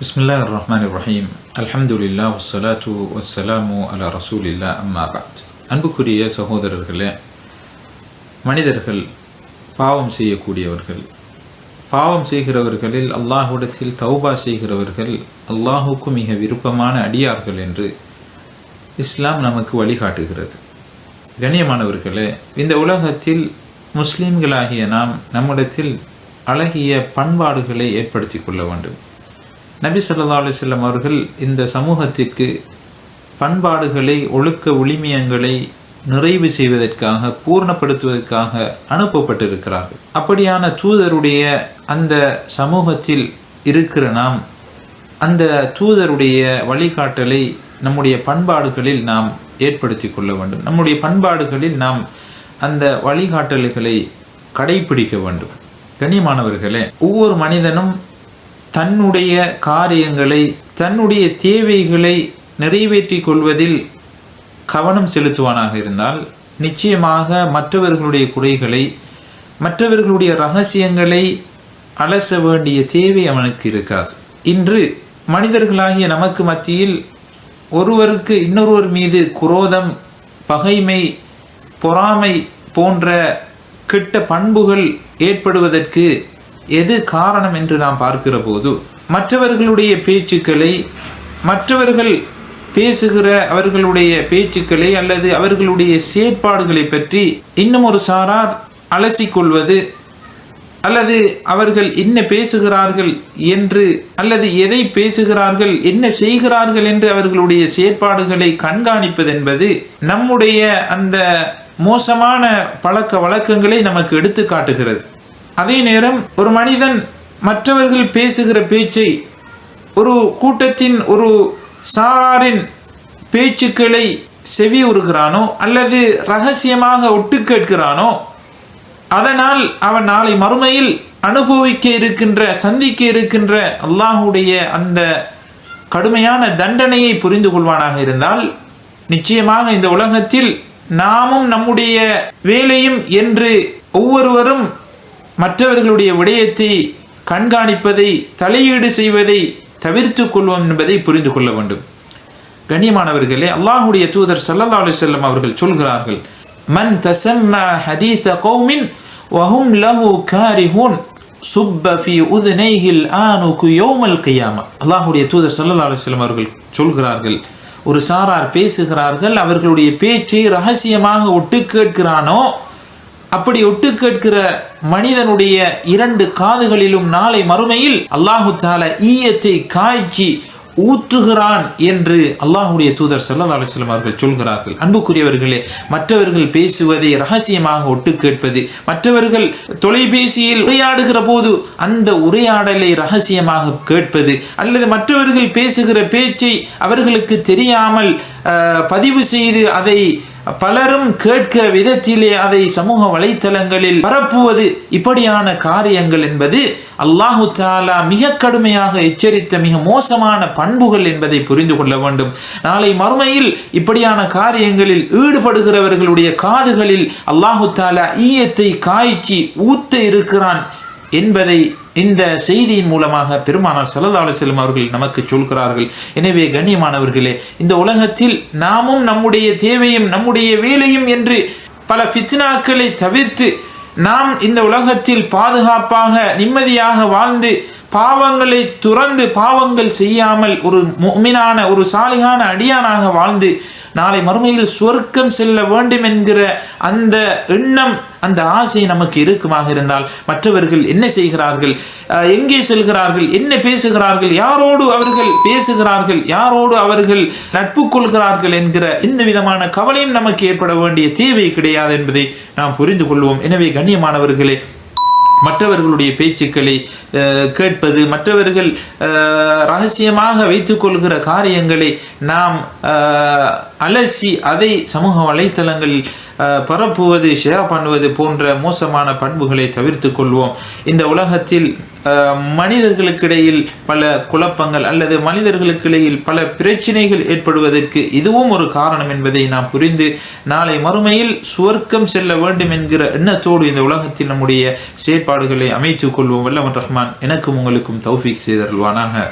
பிஸ்மில்லா ரஹ்மான் ரஹீம் அல்ஹம்துலில்லா வசலாத்து வசலாமு அலா ரசூலில்லா அம்மா பாத் அன்புக்குரிய சகோதரர்களே மனிதர்கள் பாவம் செய்யக்கூடியவர்கள் பாவம் செய்கிறவர்களில் அல்லாஹுடத்தில் தௌபா செய்கிறவர்கள் அல்லாஹுக்கு மிக விருப்பமான அடியார்கள் என்று இஸ்லாம் நமக்கு வழிகாட்டுகிறது. கண்ணியமானவர்களே இந்த உலகத்தில் முஸ்லீம்களாகிய நாம் நம்மிடத்தில் அழகிய பண்பாடுகளை ஏற்படுத்தி கொள்ள வேண்டும். நபி சல்லா அலைஹி அவர்கள் இந்த சமூகத்திற்கு பண்பாடுகளை ஒழுக்க ஒளிமியங்களை நிறைவு செய்வதற்காக பூர்ணப்படுத்துவதற்காக அனுப்பப்பட்டிருக்கிறார்கள். அப்படியான தூதருடைய அந்த சமூகத்தில் இருக்கிற நாம் அந்த தூதருடைய வழிகாட்டலை நம்முடைய பண்பாடுகளில் நாம் ஏற்படுத்தி கொள்ள வேண்டும். நம்முடைய பண்பாடுகளில் நாம் அந்த வழிகாட்டல்களை கடைபிடிக்க வேண்டும். கண்ணியமானவர்களே ஒவ்வொரு மனிதனும் தன்னுடைய காரியங்களை தன்னுடைய தேவைகளை நிறைவேற்றி கொள்வதில் கவனம் செலுத்துவானாக இருந்தால் நிச்சயமாக மற்றவர்களுடைய குறைகளை மற்றவர்களுடைய ரகசியங்களை அலச வேண்டிய தேவை அவனுக்கு இருக்காது. இன்று மனிதர்களாகிய நமக்கு மத்தியில் ஒருவருக்கு இன்னொருவர் மீது குரோதம் பகைமை பொறாமை போன்ற கெட்ட பண்புகள் ஏற்படுவதற்கு எது காரணம் என்று நாம் பார்க்கிற போது மற்றவர்களுடைய பேச்சுக்களை மற்றவர்கள் பேசுகிற அவர்களுடைய பேச்சுக்களை அல்லது அவர்களுடைய செயற்பாடுகளை பற்றி இன்னும் ஒரு சாரார் அலசிக்கொள்வது அல்லது அவர்கள் என்ன பேசுகிறார்கள் என்று அல்லது எதை பேசுகிறார்கள் என்ன செய்கிறார்கள் என்று அவர்களுடைய செயற்பாடுகளை கண்காணிப்பது என்பது நம்முடைய அந்த மோசமான பழக்க வழக்கங்களை நமக்கு எடுத்து காட்டுகிறது. அதே நேரம் ஒரு மனிதன் மற்றவர்கள் பேசுகிற பேச்சை ஒரு கூட்டத்தின் ஒரு சாராரின் பேச்சுக்களை செவி உறுகிறானோ அல்லது ரகசியமாக ஒட்டு கேட்கிறானோ அதனால் அவன் நாளை மறுமையில் அனுபவிக்க இருக்கின்ற சந்திக்க இருக்கின்ற அல்லாஹுடைய அந்த கடுமையான தண்டனையை புரிந்து கொள்வானாக இருந்தால் நிச்சயமாக இந்த உலகத்தில் நாமும் நம்முடைய வேலையும் என்று ஒவ்வொருவரும் மற்றவர்களுடைய விடயத்தை கண்காணிப்பதை தலையீடு செய்வதை தவிர்த்து கொள்வோம் என்பதை புரிந்து கொள்ள வேண்டும். கண்ணியமானவர்களே அல்லாஹுடைய தூதர் செல்லதாலே செல்லம் அவர்கள் சொல்கிறார்கள் மன் தசம்ம ஹதீச கௌமின் வஹும் லஹு காரிஹூன் சுப்ப ஃபி உதுனைஹில் ஆனுக்கு யோமல் கியாமா. அல்லாஹுடைய தூதர் செல்லலாலே செல்லம் அவர்கள் சொல்கிறார்கள் ஒரு சாரார் பேசுகிறார்கள் அவர்களுடைய பேச்சை ரகசியமாக ஒட்டு கேட்கிறானோ அப்படி ஒட்டு கேட்கிற மனிதனுடைய இரண்டு காதுகளிலும் நாளை மறுமையில் அல்லாஹு தால ஈயத்தை காய்ச்சி ஊற்றுகிறான் என்று அல்லாஹுடைய தூதர் சல்லா அலிஸ்லாம் அவர்கள் சொல்கிறார்கள். அன்புக்குரியவர்களே மற்றவர்கள் பேசுவதை ரகசியமாக ஒட்டு கேட்பது மற்றவர்கள் தொலைபேசியில் உரையாடுகிற போது அந்த உரையாடலை ரகசியமாக கேட்பது அல்லது மற்றவர்கள் பேசுகிற பேச்சை அவர்களுக்கு தெரியாமல் பதிவு செய்து அதை பலரும் கேட்க விதத்திலே அதை சமூக வலைத்தளங்களில் பரப்புவது இப்படியான காரியங்கள் என்பது அல்லாஹு தாலா மிக கடுமையாக எச்சரித்த மிக மோசமான பண்புகள் என்பதை புரிந்து கொள்ள வேண்டும். நாளை மறுமையில் இப்படியான காரியங்களில் ஈடுபடுகிறவர்களுடைய காதுகளில் அல்லாஹு தாலா ஈயத்தை காய்ச்சி ஊத்த இருக்கிறான் என்பதை இந்த செய்தியின் மூலமாக பெருமானார் சல்லா அலுவலம் அவர்கள் நமக்கு சொல்கிறார்கள். எனவே கண்ணியமானவர்களே இந்த உலகத்தில் நாமும் நம்முடைய தேவையும் நம்முடைய வேலையும் என்று பல ஃபித்னாக்களை தவிர்த்து நாம் இந்த உலகத்தில் பாதுகாப்பாக நிம்மதியாக வாழ்ந்து பாவங்களை துறந்து பாவங்கள் செய்யாமல் ஒரு மீனான ஒரு சாலிகான அடியானாக வாழ்ந்து நாளை மறுமையில் சொர்க்கம் செல்ல வேண்டும் என்கிற அந்த எண்ணம் அந்த ஆசை நமக்கு இருக்குமாக இருந்தால் மற்றவர்கள் என்ன செய்கிறார்கள்? எங்கே செல்கிறார்கள்? என்ன பேசுகிறார்கள்? யாரோடு அவர்கள் பேசுகிறார்கள்? யாரோடு அவர்கள் நட்பு கொள்கிறார்கள் என்கிற இந்த விதமான கவலையும் நமக்கு ஏற்பட வேண்டிய தேவை கிடையாது என்பதை நாம் புரிந்து கொள்வோம். எனவே கண்ணியமானவர்களே மற்றவர்களுடைய பேச்சுக்களை கேட்பது மற்றவர்கள் ரகசியமாக வைத்துக்கொள்கிற காரியங்களை நாம் அலசி அதை சமூக வலைத்தளங்களில் பரப்புவது ஷேர் பண்ணுவது போன்ற மோசமான பண்புகளை தவிர்த்து கொள்வோம். இந்த உலகத்தில் மனிதர்களுக்கிடையில் பல குழப்பங்கள் அல்லது மனிதர்களுக்கிடையில் பல பிரச்சனைகள் ஏற்படுவதற்கு இதுவும் ஒரு காரணம் என்பதை நாம் புரிந்து நாளை மறுமையில் சுவர்க்கம் செல்ல வேண்டும் என்கிற எண்ணத்தோடு இந்த உலகத்தில் நம்முடைய செயற்பாடுகளை அமைத்துக் கொள்வோம். வல்லவன் ரஹ்மான் எனக்கும் உங்களுக்கும் தௌஃபீக் செய்தருள்வானாக.